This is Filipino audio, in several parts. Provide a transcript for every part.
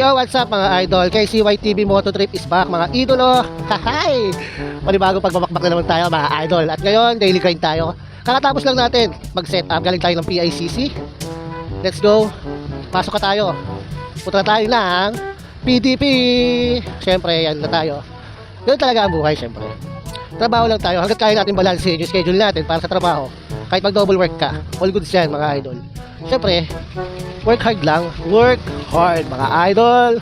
Yo, what's up mga idol? KCY TV Moto Trip is back mga idolo. Hahay! Panibagong pagbabakbak na naman tayo mga idol. At ngayon, daily grind tayo. Kakatapos lang natin mag-set up. Galing tayo ng PICC. Let's go. Pasok ka tayo. Punta tayo ng PDP. Siyempre, yan na tayo. Ganun talaga ang buhay, siyempre. Trabaho lang tayo. Hanggat kaya natin balansin yung schedule natin para sa trabaho. Kahit mag-double work ka. All goods yan, mga idol. Siyempre, work hard lang. Work hard, mga idol.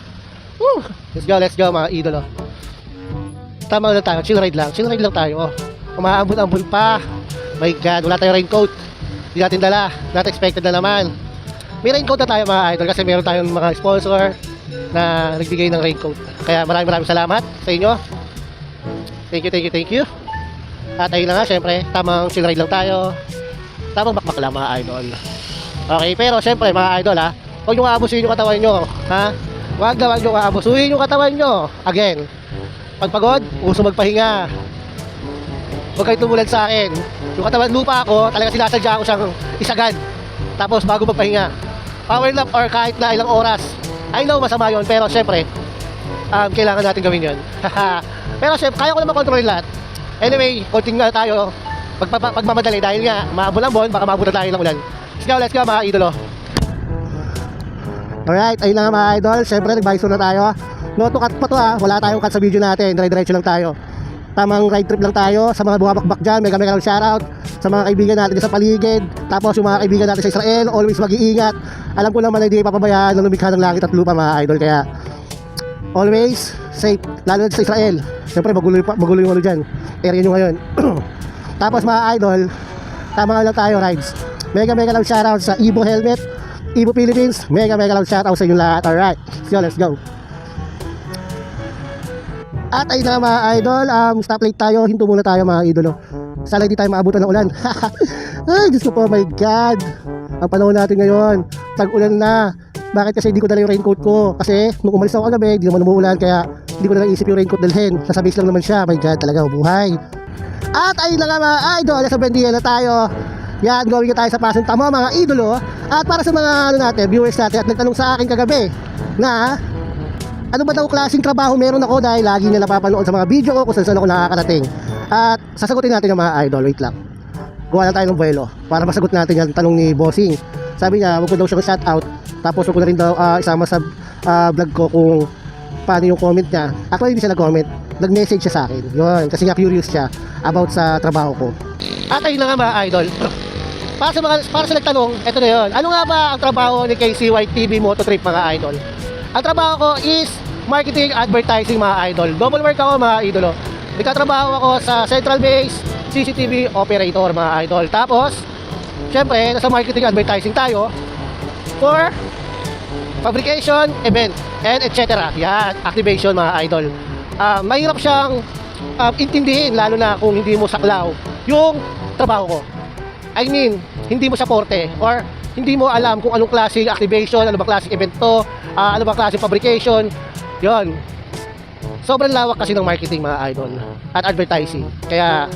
Woo! Let's go, let's go, mga idolo. Tama lang tayo. Chill ride lang. Chill ride lang tayo. Umaambon-ambon pa. My God, wala tayong raincoat. Hindi natin dala. Not expected na naman. May raincoat na tayo mga idol kasi meron tayong mga sponsor na nagbigay ng raincoat. Kaya maraming maraming salamat sa inyo. Thank you, thank you, thank you. At ayun na nga, syempre, tamang chill ride lang tayo. Tamang bakbak lang mga idol. Okay, pero syempre mga idol ha, huwag nyo aabusuhin yung katawan nyo. Ha? Huwag na huwag nyo aabusuhin yung katawan nyo. Again, pag pagod, uso magpahinga. Huwag kayo tumulad sa akin. Yung katawan lupa ako, talaga sinasadya ko siyang isagad. Tapos bago magpahinga. Power nap or kahit na ilang oras. I know masama yon pero syempre, um, kailangan natin gawin yon. pero syempre, kaya ko naman kontrolin lahat. Anyway, konting nga tayo. Pag, pag, pagmamadali dahil nga, maabon-ambon, baka maabutan tayo ng ulan. Let's go, let's go mga idolo. Alright, ayun na nga mga idol. Siyempre, nag-bison na tayo. No to cut pa to ha. Wala tayong cut sa video natin. Dire-diretso lang tayo. Tamang ride trip lang tayo. Sa mga bumabakbak dyan, mega mega shoutout. Sa mga kaibigan natin sa paligid. Tapos yung mga kaibigan natin sa Israel, always mag-iingat. Alam ko naman na hindi papabayaan ng lumikha ng langit at lupa mga idol. Kaya, always safe. Lalo na sa Israel. Siyempre, magulo, magulo yung ano dyan. Area nyo ngayon. Tapos mga idol, tama lang tayo rides. Mega mega lang shoutout sa Ibo Helmet, Ibo Philippines. Mega mega lang shoutout sa inyo lahat. Alright, so let's go. At ayun na mga idol, um, stoplight tayo, hinto muna tayo mga idolo. Sana hindi tayo maabutan ng ulan. Ay, Diyos ko po, my God. Ang panahon natin ngayon, tag-ulan na. Bakit kasi hindi ko dala yung raincoat ko? Kasi nung umalis ako kagabi, hindi naman umuulan, kaya hindi ko na naisip yung raincoat dalhin. Nasa base lang naman siya, my God, talaga, buhay. At ayun na mga idol, nasa Bendiel na tayo. Yan, na tayo sa Pasong Tamo mga idolo. At para sa mga ano natin, viewers natin at nagtanong sa akin kagabi na ano ba daw klaseng trabaho meron ako dahil lagi nila napapanood sa mga video ko kung saan ako nakakarating. At sasagutin natin yung mga idol, wait lang. Gawa lang tayo ng buwelo para masagot natin yung tanong ni Bossing. Sabi niya, wag ko daw siyang shout out. Tapos wag ko na rin daw ah, isama sa ah, vlog ko kung paano yung comment niya. Actually, hindi siya nag-comment. Nag-message siya sa akin. Yun, kasi nga curious siya about sa trabaho ko. At ayun na nga mga idol. Para sa mga para sa nagtanong, ito na 'yon. Ano nga ba ang trabaho ni KCY TV Moto Trip mga idol? Ang trabaho ko is marketing advertising mga idol. Double work ako mga idolo. Nagtatrabaho ako sa Central Base CCTV operator mga idol. Tapos, syempre, nasa marketing advertising tayo for fabrication, event, and etc. Yan, activation mga idol. Ah, mahirap siyang um, intindihin lalo na kung hindi mo saklaw yung trabaho ko. I mean, hindi mo supporte or hindi mo alam kung anong klaseng activation, ano ba klaseng event to, ah, ano ba klaseng fabrication. Yon. Sobrang lawak kasi ng marketing mga idol at advertising. Kaya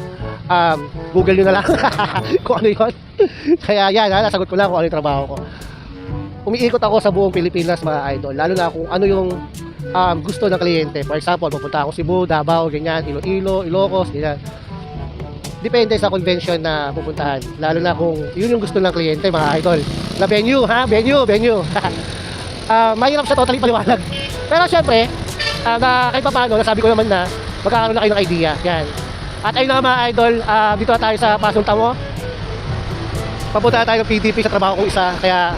um, Google nyo na lang kung ano yon. Kaya yan, ha, nasagot ko lang kung ano yung trabaho ko. Umiikot ako sa buong Pilipinas mga idol, lalo na kung ano yung um, gusto ng kliyente. For example, pupunta ako Cebu, Davao, ganyan, Iloilo, Ilocos, ganyan depende sa convention na pupuntahan. Lalo na kung yun yung gusto ng kliyente, mga idol. Na venue, ha? Venue, venue. Ah, mahirap siya totally paliwanag. Pero syempre, ah, na kahit pa paano, nasabi ko naman na magkakaroon na kayo ng idea. Yan. At ayun na mga idol, ah, dito na tayo sa Pasong Tamo. Papunta tayo ng PDP sa trabaho kong isa. Kaya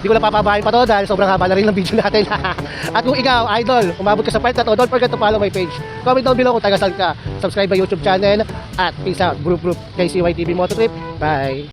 hindi ko lang papabahin pa to dahil sobrang haba na rin ng video natin. At kung ikaw, idol, umabot ka sa part na to, don't forget to follow my page. Comment down below kung taga saan ka. Subscribe my YouTube channel. At peace out. Group group. KCY TV Moto Trip. Bye.